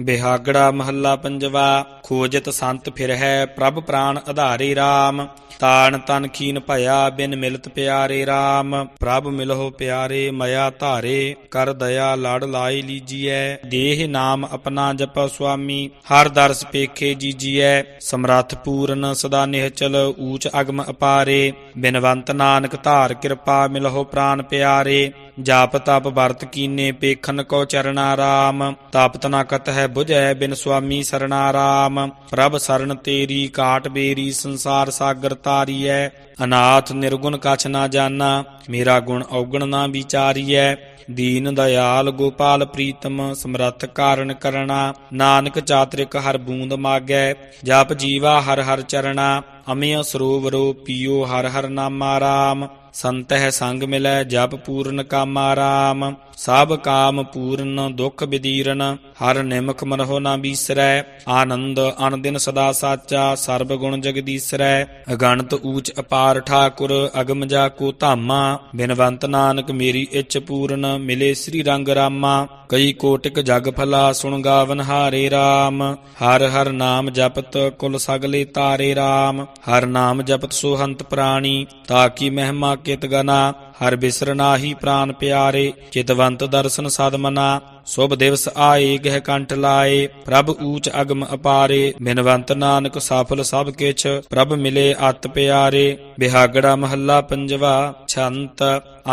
ਬਿਹਾਗੜਾ ਮਹੱਲਾ ਪੰਜਵਾ, ਖੋਜਤ ਸੰਤ ਫਿਰ ਹੈ ਪ੍ਰਭ ਪ੍ਰਾਨ ਆਧਾਰੇ RAM ਤਾਣ ਤਨ ਖੀਨ ਭਇਆ ਬਿਨ ਮਿਲਤ ਪਿਆਰੇ RAM ਪ੍ਰਭ ਮਿਲਹੁ ਪਿਆਰੇ ਮਇਆ ਧਾਰੇ, ਕਰ ਦਇਆ ਲੜ ਲਾਈ ਲੀਜੀਐ। ਦੇਹ ਨਾਮ ਆਪਣਾ ਜਪੈ ਸੁਆਮੀ, ਹਰ ਦਰਸ ਪੇਖੇ ਜੀਜੀਐ। ਸਮਰੱਥ ਪੂਰਨ ਸਦਾ ਨਿਹਚਲ ਊਚ ਅਗਮ ਅਪਾਰੇ। ਬਿਨਵੰਤ ਨਾਨਕ ਧਾਰ ਕਿਰਪਾ ਮਿਲਹੁ ਪ੍ਰਾਨ ਪਿਆਰੇ। ਜਾਪ ਤਪ ਵਰਤ ਕੀਨੇ ਪੇਖਨ ਕੋ ਚਰਨਾ ਰਾਮ। ਤਾਪਤ ਨਾ ਕਤ ਹੈ 부ਝੈ ਬਿਨ ਸੁਆਮੀ ਸਰਣਾ ਰਾਮ। ਪ੍ਰਭ ਸਰਨ ਤੇਰੀ ਕਾਟ ਬੇਰੀ ਸੰਸਾਰ ਸਾਗਰ ਤਾਰੀਐ। ਅਨਾਥ ਨਿਰਗੁਣ ਕਛ ਨਾ ਜਾਣਾ ਮੇਰਾ ਗੁਣ ਔਗਣ ਨਾ ਵਿਚਾਰੀਐ। ਦੀਨ ਦਇਆਲ ਗੋਪਾਲ ਪ੍ਰੀਤਮ, ਸਮਰੱਥ ਕਾਰਨ ਕਰਣਾ, ਨਾਨਕ ਚਾਤ੍ਰਿਕ ਹਰ ਬੂੰਦ ਮਾਗੈ। ਜਪ ਜੀਵਾ ਹਰ ਹਰ ਚਰਣਾ, ਅਮਿਯ ਸਰੋਵਰੋ ਪੀਓ ਹਰ ਹਰ ਨਾਮਾ ਰਾਮ ਸੰਤ ਹੈ ਸੰਗ ਮਿਲੈ ਜਪ ਪੂਰਨ ਕਾਮਾ ਰਾਮ ਸਭ ਕਾਮ ਪੂਰਨ, ਦੁਖ ਵਿਦੀਰਨ ਹਰ ਨਿਮਖ ਮਨਹੁ ਨਾ ਬੀਸਰੈ। ਆਨੰਦ ਅਣਦਿਨ ਸਦਾ ਸਾਚਾ, ਸਰਬ ਗੁਣ ਜਗਦੀਸਰੈ। ਅਗਣਤ ਊਚ ਅਪਾ ਅਪਾਰ ਠਾਕੁਰ, ਅਗਮ ਜਾ ਕੋ ਧਾਮਾ। ਬਿਨਵੰਤ ਨਾਨਕ ਮੇਰੀ ਇੱਛ ਪੂਰਨ, ਮਿਲੇ ਸ੍ਰੀ ਰੰਗ ਰਾਮਾ। ਕਈ ਕੋਟਿਕ ਜਗ ਫਲਾ, ਸੁਣ ਗਾਵਨ ਹਾਰੇ ਰਾਮ। ਹਰ ਹਰ ਨਾਮ ਜਪਤ, ਕੁਲ ਸਗਲੇ ਤਾਰੇ ਰਾਮ। ਹਰ ਨਾਮ ਜਪਤ ਸੋ ਹੰਤ ਪ੍ਰਾਣੀ ਤਾਕੀ ਮਹਿਮਾ ਕਿਤ ਗਨਾ। ਹਰ ਬਿਸਰ ਨਾਹੀ ਪ੍ਰਾਨ ਪਿਆਰੇ ਚਿਤਵੰਤ ਦਰਸ਼ਨ ਸਦ ਮਨਾ। ਸੁਭ ਦਿਵਸ ਆਏ, ਗਹਿ ਕੰਠ ਲਾਏ, ਪ੍ਰਭ ਊਚ ਅਗਮ ਅਪਾਰੇ, ਬਿਨਵੰਤ ਨਾਨਕ ਸਫਲ ਸਭ ਕਿਛ, ਪ੍ਰਭ ਮਿਲੇ ਅਤ ਪਿਆਰੇ, ਬਿਹਾਗੜਾ ਮਹੱਲਾ ਪੰਜਵਾ, ਛੰਤ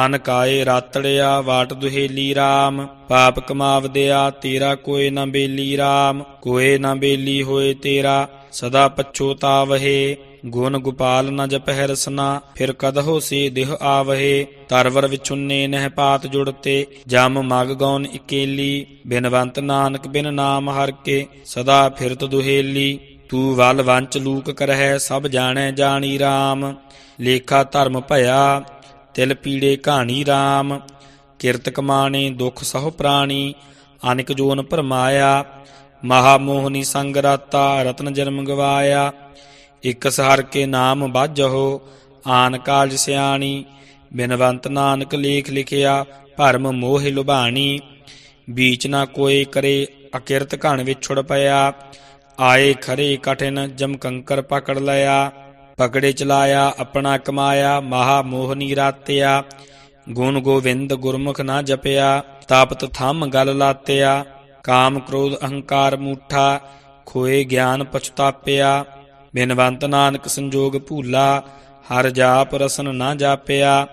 ਅਨ ਕਾਏ ਰਾਤੜਿਆ, ਵਾਟ ਦੁਹੇਲੀ RAM ਪਾਪ ਕਮਾਵਦਿਆ, ਤੇਰਾ ਕੋਏ ਨਾ ਬੇਲੀ RAM ਕੋਏ ਨਾ ਬੇਲੀ ਹੋਏ ਤੇਰਾ, ਸਦਾ ਪਛੋਤਾਵਹੇ ਗੁਣ ਗੋਪਾਲ ਨ ਜਪਹਿ ਰਸਨਾ ਫਿਰ ਕਦਹੋ ਸੇ ਦੇਹ ਆਵਹੇ? ਤਰਵਰ ਵਿਚੁੰਨੇ ਨਹਿ ਪਾਤ ਜੁੜਤੇ ਜਮ ਮਗ ਗੌਨ ਇਕੇਲੀ। ਬਿਨਵੰਤ ਨਾਨਕ ਬਿਨ ਨਾਮ ਹਰ ਕੇ, ਸਦਾ ਫਿਰਤ ਦੁਹੇਲੀ। ਤੂੰ ਵਲ ਵੰਚ ਲੂਕ ਕਰਹਿ, ਸਭ ਜਾਣੈ ਜਾਣੀ RAM ਲੇਖਾ ਧਰਮ ਭਇਆ, ਤਿਲ ਪੀੜੇ ਕਹਾਣੀ RAM ਕਿਰਤ ਕਮਾਣੇ ਦੁਖ ਸਹੁ ਪ੍ਰਾਣੀ, ਅਨਿਕ ਜੋਨ ਭਰਮਾਇਆ। ਮਹਾ ਮੋਹਨੀ ਸੰਗ ਰਾਤਾ, ਰਤਨ ਜਨਮ ਗਵਾਇਆ। ਇਕ ਸਹਰ ਕੇ ਨਾਮ ਬਾਝਹੁ, ਆਨ ਕਾਲਜ ਸਿਆਣੀ, ਬਿਨਵੰਤ ਨਾਨਕ ਲੇਖ ਲਿਖਿਆ, ਭਰਮ ਮੋਹ ਲੁਭਾਣੀ, ਬੀਚ ਨਾ ਕੋਏ ਕਰੇ ਅਕਿਰਤ ਘਣ ਵਿਛੜ ਪਿਆ, ਆਏ ਖਰੇ ਕਠਿਨ ਜਮ ਕੰਕਰ ਪਕੜ ਲਿਆ ਪਕੜੇ ਚਲਾਇਆ, ਆਪਣਾ ਕਮਾਇਆ, ਮਹਾ ਮੋਹਨੀ ਰਾਤਿਆ, ਗੁਣ ਗੋਵਿੰਦ ਗੁਰਮੁਖ ਨਾ ਜਪਿਆ, ਤਾਪਤ ਥੰਮ ਗਲ ਲਾਤਿਆ, ਕਾਮ ਕ੍ਰੋਧ ਅਹੰਕਾਰ ਮੂਠਾ, ਖੋਏ ਗਿਆਨ ਪਛਤਾਪਿਆ ਬਿਨਵੰਤ ਨਾਨਕ ਸੰਜੋਗ ਭੂਲਾ, ਹਰ ਜਾਪ ਰਸਨ ਨਾ ਜਾਪਿਆ,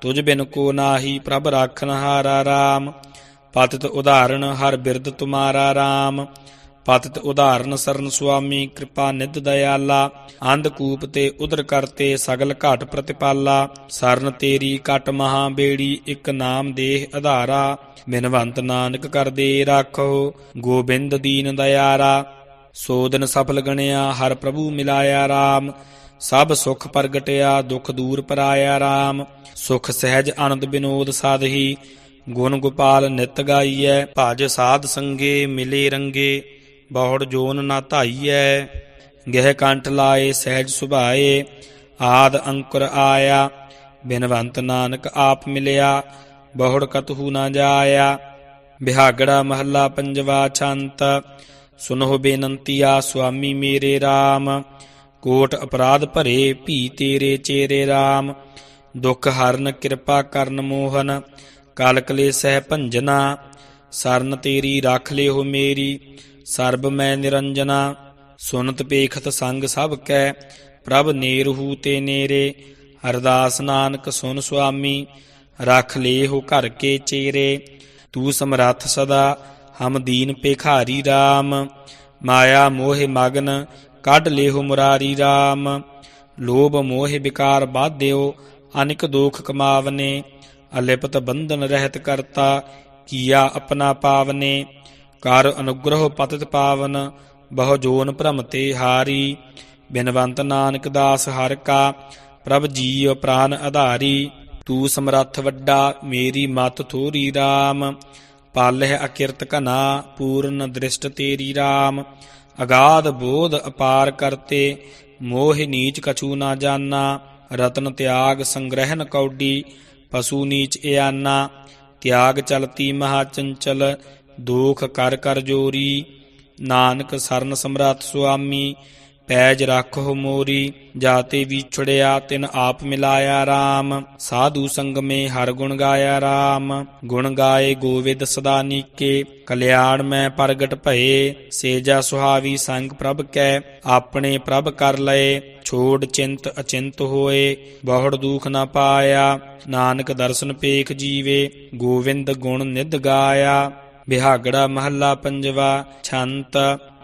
ਤੁਝ ਬਿਨ ਕੋ ਨਾਹੀ ਪ੍ਰਭ ਰਾਖਨ ਹਾਰਾ ਰਾਮ। ਪਤਿਤ ਉਦਾਹਰਣ ਹਰ ਬਿਰਦ ਤੁਮਾਰਾ ਰਾਮ। ਪਤਿਤ ਉਦਾਹਰਨ ਸਰਨ ਸੁਆਮੀ ਕਿਰਪਾ ਨਿਧ ਦਇਆਲਾ। ਅੰਧ ਕੂਪ ਤੇ ਉਦਰ ਕਰਤੇ ਸਗਲ ਘਾਟ ਪ੍ਰਤਿਪਾਲਾ। ਸਰਨ ਤੇਰੀ ਕਟ ਮਹਾ ਬੇੜੀ ਇਕ ਨਾਮ ਦੇਹ ਆਧਾਰਾ ਬਿਨਵੰਤ ਨਾਨਕ ਕਰਦੇ ਰਾਖੋ, ਗੋਬਿੰਦ ਦੀਨ ਦਇਆਰਾ। ਸੋ ਦਿਨ ਸਫਲ ਗਣਿਆ, ਹਰ ਪ੍ਰਭੂ ਮਿਲਾਇਆ RAM ਸਭ ਸੁਖ ਪ੍ਰਗਟਿਆ, ਦੁਖ ਦੂਰ ਪਰਾਇਆ RAM ਸੁਖ ਸਹਿਜ ਆਨੰਦ ਬਿਨੋਦ ਸਾਧਹੀ, ਗੁਣ ਗੋਪਾਲ ਨਿਤ ਗਾਈਐ, ਭਜ ਸਾਧ ਸੰਗੇ ਮਿਲੇ ਰੰਗੇ, ਬਹੁੜ ਜੋਨ ਨਾ ਧਾਈਐ। ਗਹਿ ਕੰਠ ਲਾਏ, ਸਹਿਜ ਸੁਭਾਏ, ਆਦ ਅੰਕੁਰ ਆਇਆ। ਬਿਨਵੰਤ ਨਾਨਕ ਆਪ ਮਿਲਿਆ, ਬਹੁੜ ਕਤਹੂ ਨਾ ਜਾਇਆ। ਬਿਹਾਗੜਾ ਮਹੱਲਾ ਪੰਜਵਾ ਛੰਤ ਸੁਨਹੁ ਬੇਨੰਤੀਆ, ਸੁਆਮੀ ਮੇਰੇ RAM ਕੋਟ ਅਪਰਾਧ ਭਰੇ, ਭੀ ਤੇਰੇ ਚੇਰੇ RAM ਦੁਖ ਹਰਨ ਕਿਰਪਾ ਕਰਨ ਮੋਹਨ, ਕਲ ਕਲੇਸਹਿ ਭੰਜਨਾ। ਸਰਨ ਤੇਰੀ ਰੱਖ ਲਿਓ ਮੇਰੀ, ਸਰਬ ਮੈਂ ਨਿਰੰਜਨਾ। ਸੁਨਤ ਪੇਖਤ ਸੰਗ ਸਭ ਕੈ, ਪ੍ਰਭ ਨੇਰਹੂ ਤੇ ਨੇਰੇ। ਹਰਦਾਸ ਨਾਨਕ ਸੁਨ ਸੁਆਮੀ, ਰੱਖ ਲੇਹੁ ਘਰ ਕੇ ਚੇਰੇ। ਤੂੰ ਸਮਰੱਥ ਸਦਾ ਹਮ ਦੀਨ ਪੇਖਾਰੀ RAM ਮਾਇਆ ਮੋਹ ਮਗਨ, ਕੱਢ ਲੇਹੁ ਮੁਰਾਰੀ RAM ਲੋਭ ਮੋਹ ਵਿਕਾਰ ਬਾਧਿਓ, ਅਨਿਕ ਦੋਖ ਕਮਾਵਨੇ। ਅਲਿਪਤ ਬੰਧਨ ਰਹਿਤ ਕਰਤਾ, ਕੀਆ ਆਪਣਾ ਪਾਵਨੇ। ਕਰ ਅਨੁਗ੍ਰਹ ਪਤਿਤ ਪਾਵਨ, ਬਹੁ ਜੋਨ ਭ੍ਰਮ ਤੇ ਹਾਰੀ। ਬਿਨਵੰਤ ਨਾਨਕ ਦਾਸ ਹਰ ਕਾ, ਪ੍ਰਭ ਜੀਵ ਪ੍ਰਾਨ ਆਧਾਰੀ ਤੂੰ ਸਮਰੱਥ ਵੱਡਾ, ਮੇਰੀ ਮਤ ਥੋਰੀ RAM ਪਾਲਹਿ ਅਕਿਰਤ ਘਨਾ, ਪੂਰਨ ਦ੍ਰਿਸ਼ਟ ਤੇਰੀ RAM ਅਗਾਧ ਬੋਧ ਅਪਾਰ ਕਰਤੇ, ਮੋਹਿ ਨੀਚ ਕਛੂ ਨਾ ਜਾਣਾ ਰਤਨ ਤਿਆਗ ਸੰਗ੍ਰਹਿਨ ਕੌਡੀ, ਪਸ਼ੂ ਨੀਚ ਇਆਨਾ। ਤਿਆਗ ਚਲਤੀ ਮਹਾ ਚੰਚਲ, ਦੋਖ ਕਰ ਕਰ ਜੋਰੀ। ਨਾਨਕ ਸਰਨ ਸਮਰੱਥ ਸੁਆਮੀ ਪੈਜ ਰੱਖੋ ਮੋਰੀ, ਜਾਤੇ ਵਿਛੜਿਆ ਤਿਨ ਆਪ ਮਿਲਾਇਆ RAM ਸਾਧੂ ਸੰਗ ਮੇ ਹਰ ਗੁਣ ਗਾਇਆ RAM ਗੁਣ ਗਾਏ ਗੋਵਿੰਦ ਸਦਾ ਨੀਕੇ, ਕਲਿਆਣ ਮੈਂ ਪ੍ਰਗਟ ਭਏ। ਸੇਜਾ ਸੁਹਾਵੀ ਸੰਗ ਪ੍ਰਭ ਕੈ, ਆਪਣੇ ਪ੍ਰਭ ਕਰ ਲਏ। ਛੋੜ ਚਿੰਤ ਅਚਿੰਤ ਹੋਏ, ਬਹੁੜ ਦੁਖ ਨਾ ਪਾਇਆ। ਨਾਨਕ ਦਰਸ਼ਨ ਪੇਖ ਜੀਵੇ, ਗੋਵਿੰਦ ਗੁਣ ਨਿਧ ਗਾਇਆ। ਬਿਹਾਗੜਾ ਮਹੱਲਾ ਪੰਜਵਾ, ਛੰਤ,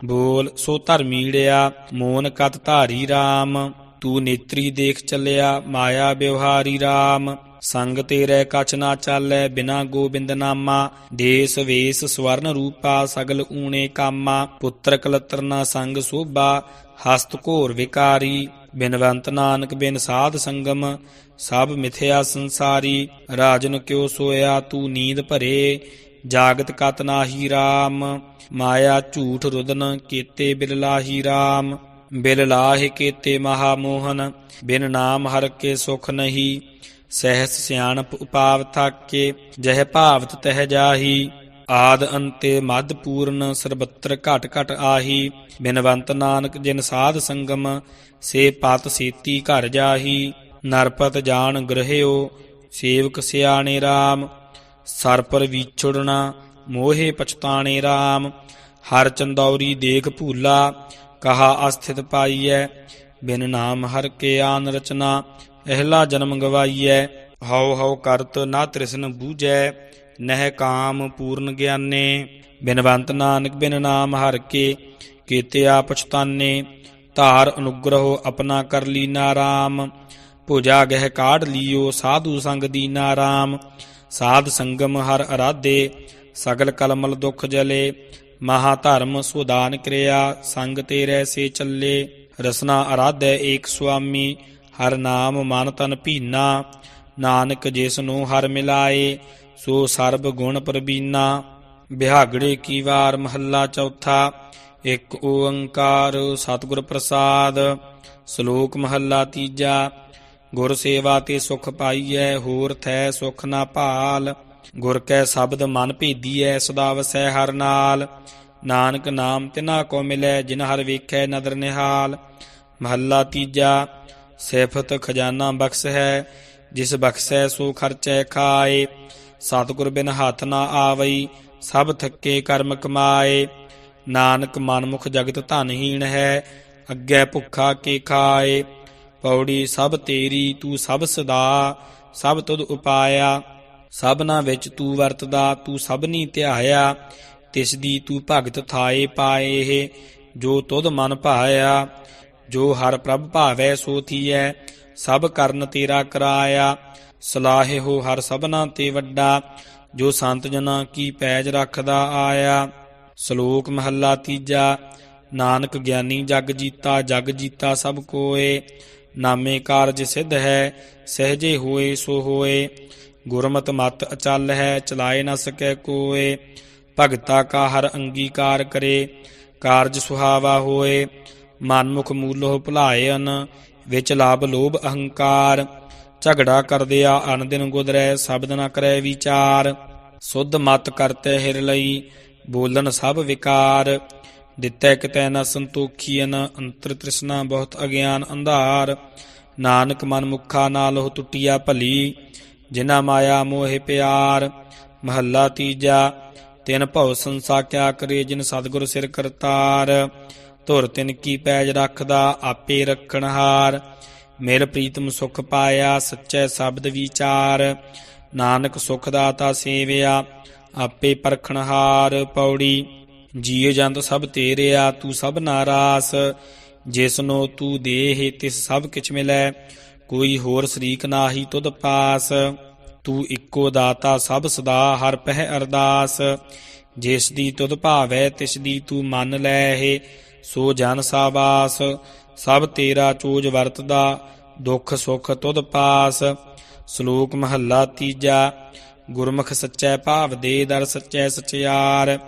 ਬੋਲ, ਸੋ ਧਰਮੀੜਿਆ ਮੋਨ ਕਤ ਧਾਰੀ RAM ਤੂੰ ਨੇਤਰੀ ਦੇਖ ਚੱਲਿਆ, ਮਾਇਆ ਵਿਵਹਾਰੀ RAM ਸੰਗ ਤੇਰੇ ਕਛ ਨਾ ਚਾਲੈ, ਬਿਨਾ ਗੋਬਿੰਦ ਨਾਮਾ। ਦੇਸ ਵੇਸ ਸਵਰਨ ਰੂਪਾ, ਸਗਲ ਊਣੇ ਕਾਮਾ। ਪੁੱਤਰ ਕਲਤਰ ਨਾ ਸੰਗ ਸੋਭਾ, ਹਸਤ ਘੋਰ ਵਿਕਾਰੀ। ਬਿਨਵੰਤ ਨਾਨਕ ਬਿਨ ਸਾਧ ਸੰਗਮ, ਸਭ ਮਿਥਿਆ ਸੰਸਾਰੀ। ਰਾਜਨ ਕਿਉ ਸੋਇਆ, ਤੂੰ ਨੀਂਦ ਭਰੇ। ਜਾਗਤ ਕਤ ਨਾਹੀ RAM ਮਾਇਆ ਝੂਠ ਰੁਦਨ ਕੀਤੇ ਬਿਲ ਲਾਹੀ RAM ਬਿਲ ਲਾਹਿ ਕੀਤੇ ਮਹਾ ਮੋਹਨ ਬਿਨ ਨਾਮ ਹਰ ਕੇ ਸੁਖ ਨਹੀਂ। ਸਹਿਸ ਸਿਆਣਪ ਉਪਾਵ ਥਾਕੇ, ਜਹ ਭਾਵਤ ਤਹਿ ਜਾਹੀ। ਆਦ ਅੰਤੇ ਮਦ ਪੂਰਨ ਸਰਬੱਤਰ ਘਟ ਘਟ ਆਹੀ। ਬਿਨਵੰਤ ਨਾਨਕ ਜਿਨ ਸਾਧ ਸੰਗਮ, ਸੇ ਪਤ ਸੀਤੀ ਘਰ ਜਾਹੀ। ਨਰਪਤ ਜਾਣ ਗ੍ਰਹਿਓ, ਸੇਵਕ ਸਿਆਣੇ RAM ਸਰ ਪਰ ਵਿਛੜਨਾ ਮੋਹੇ ਪਛਤਾਣੇ RAM ਹਰ ਚੰਦੌਰੀ ਦੇਖ ਭੂਲਾ, ਕਹਾ ਅਸਥਿਤ ਪਾਈਐ। ਬਿਨ ਨਾਮ ਹਰ ਕੇ ਆਨ ਰਚਨਾ ਇਹਲਾ ਜਨਮ ਗਵਾਈਐ। ਹਉ ਹਉ ਕਰਤ ਨਾ ਤ੍ਰਿਸ਼ਨ ਬੂਝੈ, ਨਹਿ ਕਾਮ ਪੂਰਨ ਗਿਆਨੇ। ਬਿਨਵੰਤ ਨਾਨਕ ਬਿਨ ਨਾਮ ਹਰ ਕੇ ਕੀਤੇ ਆ ਪਛਤਾਨੇ। ਧਾਰ ਅਨੁਗ੍ਰਹੋ ਆਪਣਾ ਕਰ ਲੀਨਾ RAM ਭੁਜਾ ਗਹਿ ਕਾਢ ਲਿਓ, ਸਾਧੂ ਸੰਗ ਦੀਨਾ RAM ਸਾਧ ਸੰਗਮ ਹਰ ਅਰਾਧੇ, ਸਗਲ ਕਲਮਲ ਦੁਖ ਜਲੇ, ਮਹਾ ਧਰਮ ਸੁਦਾਨ ਕਿਰਿਆ, ਸੰਗ ਤੇਰੇ ਸੇ ਚੱਲੇ। ਰਸਨਾ ਅਰਾਧੈ ਏਕ ਸੁਆਮੀ, ਹਰ ਨਾਮ ਮਨ ਤਨ ਭੀਨਾ। ਨਾਨਕ ਜਿਸ ਨੂੰ ਹਰ ਮਿਲਾਏ, ਸੋ ਸਰਬ ਗੁਣ ਪ੍ਰਬੀਨਾ ਵਿਹਾਗੜੇ ਕੀ ਵਾਰ ਮਹੱਲਾ ਚੌਥਾ, ਇੱਕ ਓੰਕਾਰ ਸਤਿਗੁਰ ਪ੍ਰਸਾਦ। ਸ਼ਲੋਕ ਮਹੱਲਾ ਤੀਜਾ ਗੁਰ ਸੇਵਾ ਤੇ ਸੁਖ ਪਾਈਐ, ਹੋਰ ਥੈ ਸੁਖ ਨਾ ਭਾਲ। ਗੁਰ ਕੈ ਸ਼ਬਦ ਮਨ ਭੇਦੀਐ, ਸਦਾ ਵਸੈ ਹਰ ਨਾਲ। ਨਾਨਕ ਨਾਮ ਤਿਨਾ ਕੋ ਮਿਲੈ, ਜਿਨ ਹਰ ਵੇਖੈ ਨਦਰ ਨਿਹਾਲ। ਮਹੱਲਾ ਤੀਜਾ, ਸਿਫਤ ਖਜ਼ਾਨਾ ਬਖਸ਼ ਹੈ, ਜਿਸ ਬਖਸ਼ੈ ਸੋ ਖਰਚੈ ਖਾਏ। ਸਤਿਗੁਰ ਬਿਨ ਹੱਥ ਨਾ ਆਵਈ, ਸਭ ਥੱਕੇ ਕਰਮ ਕਮਾਏ। ਨਾਨਕ ਮਨਮੁਖ ਜਗਤ ਧਨਹੀਣ ਹੈ, ਅੱਗੇ ਭੁੱਖਾ ਕੇ ਖਾਏ। ਪੌੜੀ ਸਭ ਤੇਰੀ ਤੂੰ ਸਭ ਸਦਾ, ਸਭ ਤੁਧ ਉਪਾਇਆ। ਸਭਨਾ ਵਿੱਚ ਤੂੰ ਵਰਤਦਾ, ਤੂੰ ਸਭਨੀ ਧਿਆਇਆ। ਤਿਸ ਦੀ ਤੂੰ ਭਗਤ ਥਾਏ ਪਾਏ, ਜੋ ਤੁਧ ਮਨ ਭਾਇਆ, ਜੋ ਹਰ ਪ੍ਰਭ ਭਾਵੈ ਸੋ ਥੀਐ। ਸਭ ਕਰਨ ਤੇਰਾ ਕਰਾਇਆ, ਸਲਾਹੇ ਹੋ ਹਰ ਸਭਨਾ ਤੇ ਵੱਡਾ। ਜੋ ਸੰਤ ਜਨਾਂ ਕੀ ਪੈਜ ਰੱਖਦਾ ਆਇਆ, ਸ਼ਲੋਕ ਮਹੱਲਾ ਤੀਜਾ। ਨਾਨਕ ਗਿਆਨੀ ਜਗ ਜੀਤਾ ਜਗ ਜੀਤਾ ਸਭ ਕੋਏ। ਨਾਮੇ ਕਾਰਜ ਸਿੱਧ ਹੈ, ਸਹਜੇ ਹੋਏ ਸੋ ਹੋਏ। ਗੁਰਮਤ ਮਤ ਅਚਲ ਹੈ, ਚਲਾਏ ਨਾ ਸਕੈ ਕੋਏ। ਭਗਤਾ ਕਾ ਹਰ ਅੰਗੀਕਾਰ ਕਰੇ, ਕਾਰਜ ਸੁਹਾਵਾ ਹੋਏ। ਮਨਮੁਖ ਮੂਲੋ ਭੁਲਾਇਨ, ਵਿੱਚ ਲਾਭ ਲੋਭ ਅਹੰਕਾਰ। ਝਗੜਾ ਕਰਦਿਆ ਅਨ ਦਿਨ ਗੁਦਰੈ, ਸ਼ਬਦ ਨਾ ਕਰੈ ਵਿਚਾਰ। ਸੁਧ ਮਤ ਕਰਤੇ ਹਿਰ ਲਈ ਬੋਲਨ ਸਭ ਵਿਕਾਰ। ਦਿੱਤੈ ਕਿਤੈ ਨ ਸੰਤੋਖੀਨ ਅੰਤਰ ਤ੍ਰਿਸ਼ਨਾ ਬਹੁਤ ਅਗਿਆਨ ਅੰਧਾਰ। ਨਾਨਕ ਮਨ ਮੁਖਾ ਨਾਲ ਹੋ ਟੁੱਟਿਆ ਭਲੀ ਜਿਨਾ ਮਾਇਆ ਮੋਹਿ ਪਿਆਰ। ਮਹੱਲਾ ਤੀਜਾ, ਤਿਨ ਭਉ ਸੰਸਾ ਕਿਆ ਕਰੇ ਜਿਨ ਸਤਿਗੁਰ ਸਿਰ ਕਰਤਾਰ। ਧੁਰ ਤਿਨ ਕੀ ਪੈਜ ਰੱਖਦਾ ਆਪੇ ਰੱਖਣਹਾਰ ਮਿਲ ਪ੍ਰੀਤਮ ਸੁਖ ਪਾਇਆ ਸੱਚੇ ਸ਼ਬਦ ਵਿਚਾਰ। ਨਾਨਕ ਸੁਖ ਦਾਤਾ ਸੇਵਿਆ, ਆਪੇ ਪਰਖਣਹਾਰ ਪੌੜੀ। ਜੀਵ ਜੰਤ ਸਭ ਤੇਰੇ ਆ, ਤੂੰ ਸਭ ਨਾਰਾਸ। ਜਿਸਨੋ ਤੂੰ ਦੇਹ, ਤਿਸ ਸਭ ਕਿਛ ਮਿਲੈ। ਕੋਈ ਹੋਰ ਸ਼ਰੀਕ ਨਾਹੀ ਤੁਧ ਪਾਸ। ਤੂੰ ਇੱਕੋ ਦਾਤਾ, ਸਭ ਸਦਾ ਹਰ ਪਹਿ ਅਰਦਾਸ। ਜਿਸ ਦੀ ਤੁਧ ਭਾਵੈ, ਤਿਸ ਦੀ ਤੂੰ ਮੰਨ ਲੈ ਹੈ ਸੋ ਜਨ ਸਾਬਾਸ ਸਭ ਤੇਰਾ ਚੋਜ ਵਰਤਦਾ, ਦੁੱਖ ਸੁਖ ਤੁਧ ਪਾਸ। ਸ਼ਲੋਕ ਮਹੱਲਾ ਤੀਜਾ। ਗੁਰਮੁਖ ਸੱਚੈ ਭਾਵ, ਦੇ ਦਰ ਸੱਚੈ ਸਚਿਆਰ।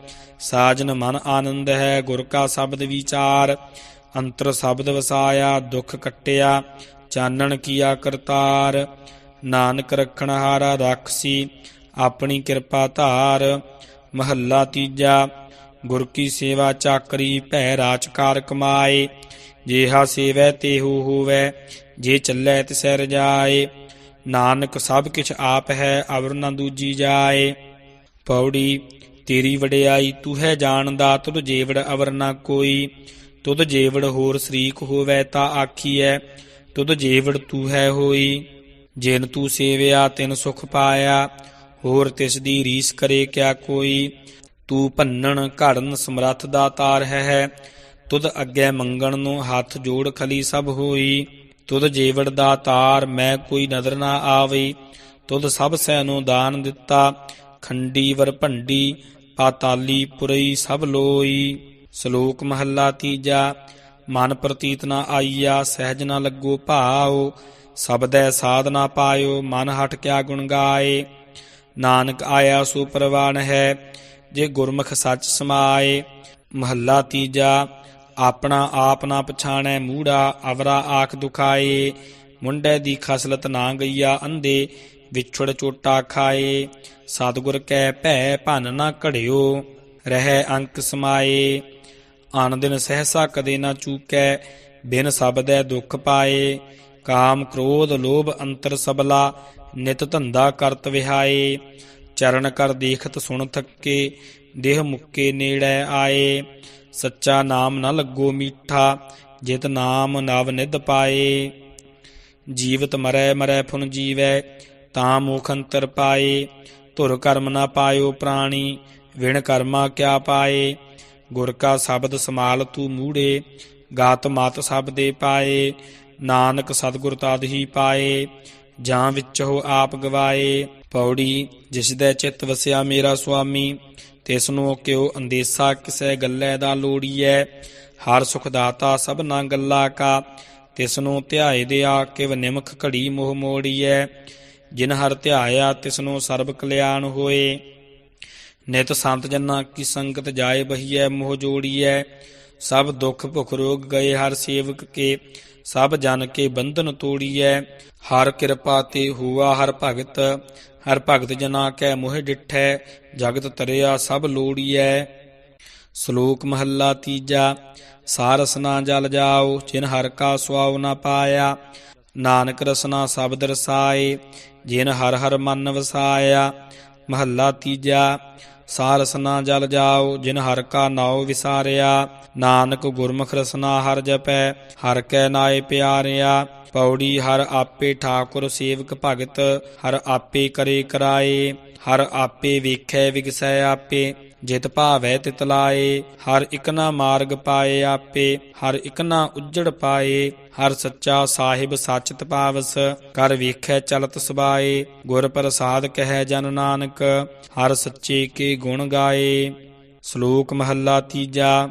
ਸਾਜਨ ਮਨ ਆਨੰਦ ਹੈ, ਗੁਰ ਕਾ ਸ਼ਬਦ ਵਿਚਾਰ। ਅੰਤਰ ਸ਼ਬਦ ਵਸਾਇਆ, ਦੁੱਖ ਕਟਿਆ, ਚਾਨਣ ਕੀਆ ਕਰਤਾਰ। ਨਾਨਕ ਰਖਣ ਹਾਰਾ ਰਾਖਸੀ, ਆਪਣੀ ਕਿਰਪਾ ਧਾਰ। ਮਹੱਲਾ ਤੀਜਾ, ਗੁਰ ਕੀ ਸੇਵਾ ਚਾਕਰੀ, ਭੈ ਰਾਚਕਾਰ ਕਮਾਏ। ਜੇਹਾ ਸੇਵੈ, ਤੇਹੂ ਹੋਵੈ, ਜੇ ਚੱਲੈ ਤਿਸੈ ਰਜਾਏ ਨਾਨਕ ਸਭ ਕਿਛ ਆਪ ਹੈ, ਅਵਰ ਨਾ ਦੂਜੀ ਜਾਏ। ਪੌੜੀ, ਤੇਰੀ ਵਡਿਆਈ ਤੂੰ ਹੈ ਜਾਣਦਾ, ਤੁਧ ਜੇਵੜ ਅਵਰ ਨਾ ਕੋਈ। ਤੁਧ ਜੇਵੜ ਹੋਰ ਸਰੀਕ ਹੋਵੈ ਤਾ ਆਖੀਐ, ਤੁਧ ਜੇਵੜ ਤੂੰ ਹੈ ਹੋਈ। ਜਿਨ ਤੂੰ ਸੇਵਿਆ, ਤਿਨ ਸੁਖ ਪਾਇਆ, ਹੋਰ ਤਿਸ ਦੀ ਰੀਸ ਕਰੇ ਕਿਆ ਕੋਈ। ਤੂੰ ਭੰਨਣ, ਘੜਨ, ਸਮਰੱਥ ਦਾ ਤਾਰ ਹੈ ਤੁਧ ਅੱਗੇ ਮੰਗਣ ਨੂੰ ਹੱਥ ਜੋੜ ਖਲੀ ਸਭ ਹੋਈ। ਤੁਧ ਜੇਵੜ ਦਾ ਤਾਰ ਮੈਂ ਕੋਈ ਨਦਰ ਨਾ ਆਵੇ। ਤੁਧ ਸਭ ਸੈ ਨੂੰ ਦਾਨ ਦਿੱਤਾ, ਖੰਡੀ ਵਰ ਭੰਡੀ, ਪਾਤਾਲੀ ਪੁਰਈ ਸਭ ਲੋਈ। ਸ਼ਲੋਕ ਮਹੱਲਾ ਤੀਜਾ, ਮਨ ਪ੍ਰਤੀਤ ਨਾ ਆਈਆ, ਸਹਿਜ ਨਾ ਲੱਗੋ ਭਾਉ। ਸਬਦੈ ਸਾਧ ਨਾ ਪਾਇਓ, ਮਨ ਹਟ ਕਿਆ ਗੁਣ ਗਾਏ। ਨਾਨਕ ਆਇਆ ਸੋ ਪ੍ਰਵਾਨ ਹੈ, ਜੇ ਗੁਰਮੁਖ ਸੱਚ ਸਮਾਏ। ਮਹੱਲਾ ਤੀਜਾ ਆਪਣਾ ਆਪ ਨਾ ਪਛਾਣੈ ਮੂੜਾ, ਅਵਰਾ ਆਖ ਦੁਖਾਏ। ਮੁੰਡੇ ਦੀ ਖਸਲਤ ਨਾ ਗਈਆ ਅੰਧੇ, ਵਿਛੜ ਚੋਟਾ ਖਾਏ। ਸਤਿਗੁਰ ਕੈ ਭੈ ਭਨ ਨਾ ਘੜਿਓ, ਰਹਿ ਅੰਕ ਸਮਾਏ। ਆਨ ਦਿਨ ਸਹਸਾ ਕਦੇ ਨਾ ਚੂਕੈ, ਬਿਨ ਸਬਦੈ ਦੁਖ ਪਾਏ। ਕਾਮ ਕ੍ਰੋਧ ਲੋਭ ਅੰਤਰ ਸਬਲਾ, ਨਿਤ ਧੰਦਾ ਕਰਤ ਵਿਹਾਏ। ਚਰਨ ਕਰ ਦੇਖਤ ਸੁਣ ਥੱਕੇ, ਦੇਹ ਮੁੱਕੇ ਨੇੜੇ ਆਏ। ਸੱਚਾ ਨਾਮ ਨਾ ਲੱਗੋ ਮੀਠਾ, ਜਿਤ ਨਾਮ ਨਵ ਨਿਧ ਪਾਏ। ਜੀਵਤ ਮਰੈ ਮਰੈ ਫੁਨ ਜੀਵੈ, ਤਾਂ ਮੁਖ ਅੰਤਰ ਪਾਏ। ਧੁਰ ਕਰਮ ਨਾ ਪਾਇਓ ਪ੍ਰਾਣੀ, ਵਿਣ ਕਰਮਾ ਕਿਆ ਪਾਏ। ਗੁਰ ਕਾ ਸ਼ਬਦ ਸਮਾਲ ਤੂ ਮੂੜੇ, ਗਾਤ ਮਾਤ ਸਭ ਦੇ ਪਾਏ। ਨਾਨਕ ਸਤਿਗੁਰ ਤਦ ਹੀ ਪਾਏ, ਜਾਂ ਵਿੱਚੋ ਆਪ ਗਵਾਏ। ਪੌੜੀ, ਜਿਸ ਦੇ ਚਿੱਤ ਵਸਿਆ ਮੇਰਾ ਸੁਆਮੀ ਤਿਸ ਕਿਉ ਅੰਦੇਸਾ ਕਿਸੈ ਗੱਲੇ ਦਾ ਲੋੜੀਐ ਹਰ ਸੁਖ ਦਾਤਾ ਸਭਨਾ ਗੱਲਾ ਕਾ। ਤਿਸ ਧਿਆਏ ਦੇ ਆ ਕਿਵ ਨਿਮਖ ਘੜੀ ਮੋਹ ਮੋੜੀਐ ਜਿਨ ਹਰ ਧਿਆਇਆ ਤਿਸ ਸਰਬ ਕਲਿਆਣ ਹੋਏ। ਨਿਤ ਸੰਤ ਜਨਾਂ ਕੀ ਸੰਗਤ ਜਾਏ ਬਹੀਐ ਮੋਹ ਜੋੜੀਐ। ਸਭ ਦੁੱਖ ਭੁਖ ਰੋਗ ਗਏ ਹਰ ਸੇਵਕ ਕੇ। ਸਭ ਜਨ ਕੇ ਬੰਧਨ ਤੋੜੀਐ। ਹਰ ਕਿਰਪਾ ਤੇ ਹੁਆ ਹਰ ਭਗਤ ਹਰ ਭਗਤ ਜਨਾ ਕੈ ਮੋਹ ਡਿਠੈ, ਜਗਤ ਤਰਿਆ ਸਭ ਲੋੜੀਐ। ਸ਼ਲੋਕ ਮਹੱਲਾ ਤੀਜਾ, ਸਾਰਸ ਨਾ ਜਲ ਜਾਓ, ਜਿਨ ਹਰ ਕਾ ਸੁਆਉ ਨਾ ਪਾਇਆ। ਨਾਨਕ ਰਸਨਾ ਸ਼ਬਦ ਰਸਾਏ ਜਿਨ ਹਰ ਹਰ ਮਨ ਵਸਾਇਆ। ਮਹੱਲਾ ਤੀਜਾ ਸਾਰਸ ਨਾ ਜਲ ਜਾਓ ਜਿਨ ਹਰ ਕਾ ਨਾਉ ਵਿਸਾਰਿਆ, ਨਾਨਕ ਗੁਰਮੁਖ ਰਸਨਾ ਹਰ ਜਪੈ, ਹਰ ਕੈ ਨਾਏ ਪਿਆਰਿਆ। ਪੌੜੀ ਹਰ ਆਪੇ ਠਾਕੁਰ ਸੇਵਕ ਭਗਤ, ਹਰ ਆਪੇ ਕਰੇ ਕਰਾਏ, ਹਰ ਆਪੇ ਵੇਖੈ ਵਿਗਸੈ ਆਪੇ ਜਿਤ ਭਾਵੈ ਤਿਤ ਲਾਏ, ਹਰ ਇਕਨਾ ਮਾਰਗ ਪਾਏ ਆਪੇ, ਹਰ ਇਕਨਾ ਉੱਜੜ ਪਾਏ, ਹਰ ਸੱਚਾ ਸਾਹਿਬ ਸਚਤ ਪਾਵਸ, ਕਰ ਵੇਖੈ ਚਲਤ ਸਬਾਏ ਗੁਰ ਪ੍ਰਸਾਦ ਕਹਿ ਜਨ ਨਾਨਕ, ਹਰ ਸੱਚੇ ਕੇ ਗੁਣ ਗਾਏ। ਸ਼ਲੋਕ ਮਹੱਲਾ ਤੀਜਾ